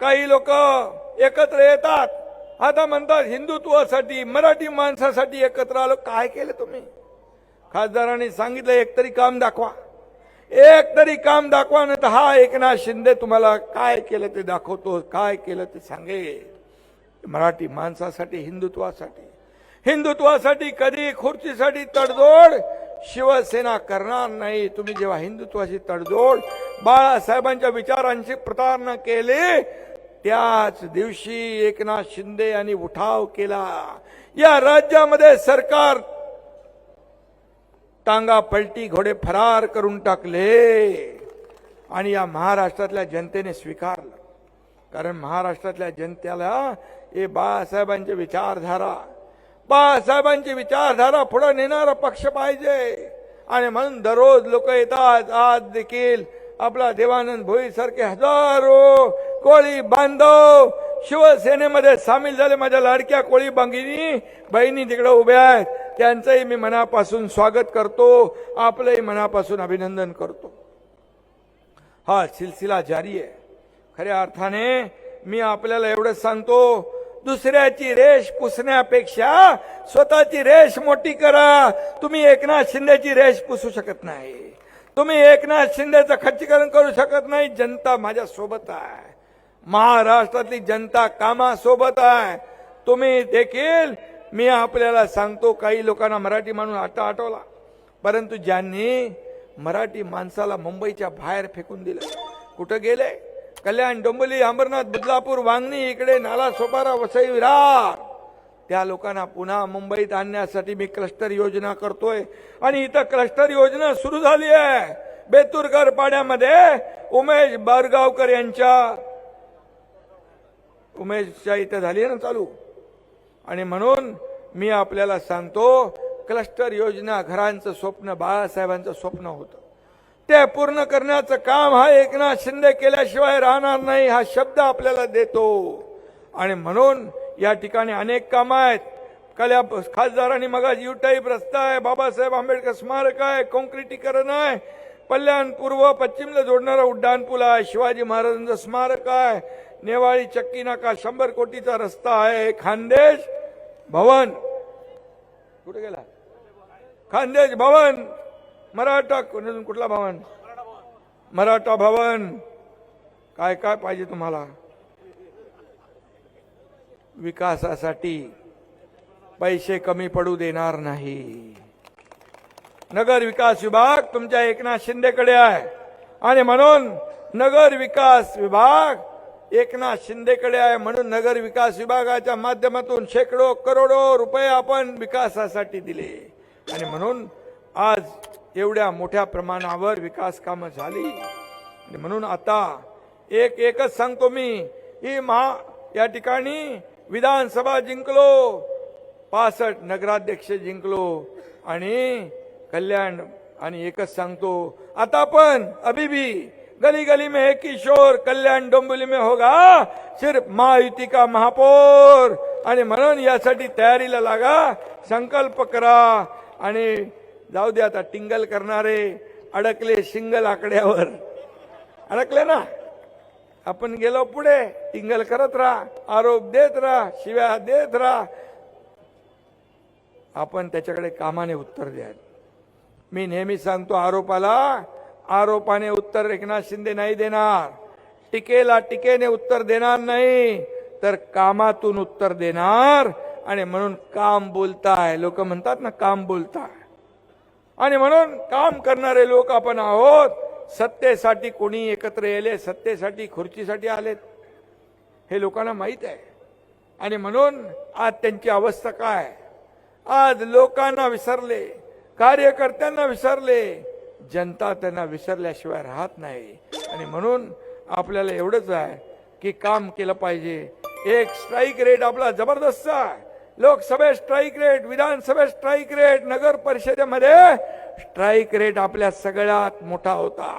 काही लोक एकत्र येतात. आता म्हणतात हिंदुत्वासाठी मराठी माणसासाठी एकत्र आलो. काय केलं तुम्ही? खासदारांनी सांगितलं एक तरी काम दाखवा. एक तरी काम दाखवा नाही तर हा एकनाथ शिंदे तुम्हाला काय केलं ते दाखवतो काय केलं ते सांगे मराठी माणसासाठी हिंदुत्वासाठी. हिंदुत्वासाठी कधी खुर्चीसाठी तडजोड? शिवसेना करणार नाही. तुम्ही जेव्हा हिंदुत्वाची तडजोड बाळासाहेबांच्या विचारांची प्रतारणा केली त्याच दिवशी एकनाथ शिंदे यांनी उठाव केला. या राज्यामध्ये सरकार टांगा पलटी घोडे फरार करून टाकले आणि या महाराष्ट्रातल्या जनतेने स्वीकारलं. कारण महाराष्ट्रातल्या जनतेला हे बाळासाहेबांची विचारधारा बाळासाहेबांची विचारधारा पुढे नेणारा पक्ष पाहिजे. आणि म्हणून दररोज लोक येतात आज देखील आपला देवानंद भोई सारखे हजारो कोळी बांधव शिवसेनेमध्ये सामील झाले. माझ्या लाडक्या कोळी बांगिनी बहिणी तिकडे उभ्या आहेत. त्यांचंही मी मनापासून स्वागत करतो. आपलंही मनापासून अभिनंदन करतो. हा सिलसिला जारी आहे. खऱ्या अर्थाने मी आपल्याला एवढंच सांगतो दुसऱ्याची रेश पुसण्यापेक्षा स्वतःची रेश मोठी करा. तुम्ही एकनाथ शिंदेची रेश पुसू शकत नाही. तुम्ही एकनाथ शिंदेचं खच्चीकरण करू शकत नाही जनता माझ्या सोबत आहे. महाराष्ट्रातली जनता कामासोबत आहे. तुम्ही देखील मी आपल्याला सांगतो काही लोकांना मराठी माणूस आता आठवला. परंतु ज्यांनी मराठी माणसाला मुंबईच्या बाहेर फेकून दिलं कुठं गेले? कल्याण डोंबली अंबरनाथ बदलापूर वांगणी इकडे नाला सोपारा वसई विरार. त्या लोकांना पुन्हा मुंबईत आणण्यासाठी मी क्लस्टर योजना करतोय. आणि इथं क्लस्टर योजना सुरू झाली आहे. बेतुरकर पाड्यामध्ये उमेश बारगावकर यांच्या उमेशच्या इथं झाली आहे ना चालू. आणि म्हणून मी आपल्याला सांगतो क्लस्टर योजना घरांचं स्वप्न बाळासाहेबांचं स्वप्न होतं. ते पूर्ण करण्याचं काम हा एकनाथ शिंदे केल्याशिवाय राहणार नाही हा शब्द आपल्याला देतो. आणि म्हणून या ठिकाणी अनेक कामं आहेत. कल्या खासदारांनी मग यू टाईप रस्ता आहे बाबासाहेब आंबेडकर स्मारक आहे कॉन्क्रिटीकरण आहे. कल्याण पूर्व पश्चिमला जोडणारा उड्डाण पूल आहे शिवाजी महाराजांचं स्मारक आहे. नेवाळी चक्की नाका शंभर कोटीचा रस्ता आहे. खानदेश भवन. कुठे गेला? खानदेश भवन. मराठा कोणी कुठला भवन? मराठा भवन. काय काय पाहिजे तुम्हाला? विकासासाठी पैसे कमी पडू देणार नाही. नगर विकास विभाग तुमच्या एकनाथ शिंदेकडे आहे. आणि म्हणून नगर विकास विभाग एकनाथ शिंदेकडे आहे म्हणून नगर विकास विभागाच्या माध्यमातून शेकडो करोडो रुपये आपण विकासासाठी दिले. आणि म्हणून आज एवढ्या मोठ्या प्रमाणावर विकास कामं झाली. आणि म्हणून आता एक एकच सांगतो मी ही महा या ठिकाणी विधानसभा जिंकलो. पासष्ट नगराध्यक्ष जिंकलो. आणि कल्याण आणि एकच सांगतो आता पण अभी भी गली गली में एक किशोर कल्याण डोंबिवली में होगा सिर्फ महायुती का महापौर. आणि म्हणून यासाठी तयारीला लागा संकल्प करा. आणि जाऊ दे आता टिंगल करणारे अडकले सिंगल आकड्यावर. अडकले ना? आपण गेलो पुढे टिंगल करत राहा आरोप देत राहा शिव्या देत राहा. आपण त्याच्याकडे कामाने उत्तर द्या मी नेहमी सांगतो आरोपाला आरोपाने उत्तर एकनाथ शिंदे नाही देणार. टीकेला टीकेने उत्तर देणार नाही तर कामातून उत्तर देणार. आणि म्हणून काम बोलताय लोक म्हणतात ना काम बोलताय. आणि म्हणून काम करणारे लोक आपण आहोत. सत्तेसाठी कोणी एकत्र येले सत्तेसाठी खुर्चीसाठी आलेत. हे लोकांना माहीत आहे. आणि म्हणून आज त्यांची अवस्था काय? आज लोकांना विसरले कार्यकर्त्यांना विसरले जनता त्यांना विसरल्याशिवाय राहत नाही. आणि म्हणून आपल्याला एवढंच आहे की काम केलं पाहिजे. एक स्ट्राईक रेट आपला जबरदस्त आहे. लोकसभेत स्ट्राईक रेट विधानसभेत स्ट्राईक रेट नगर परिषदेमध्ये स्ट्राईक रेट आपल्या सगळ्यात मोठा होता.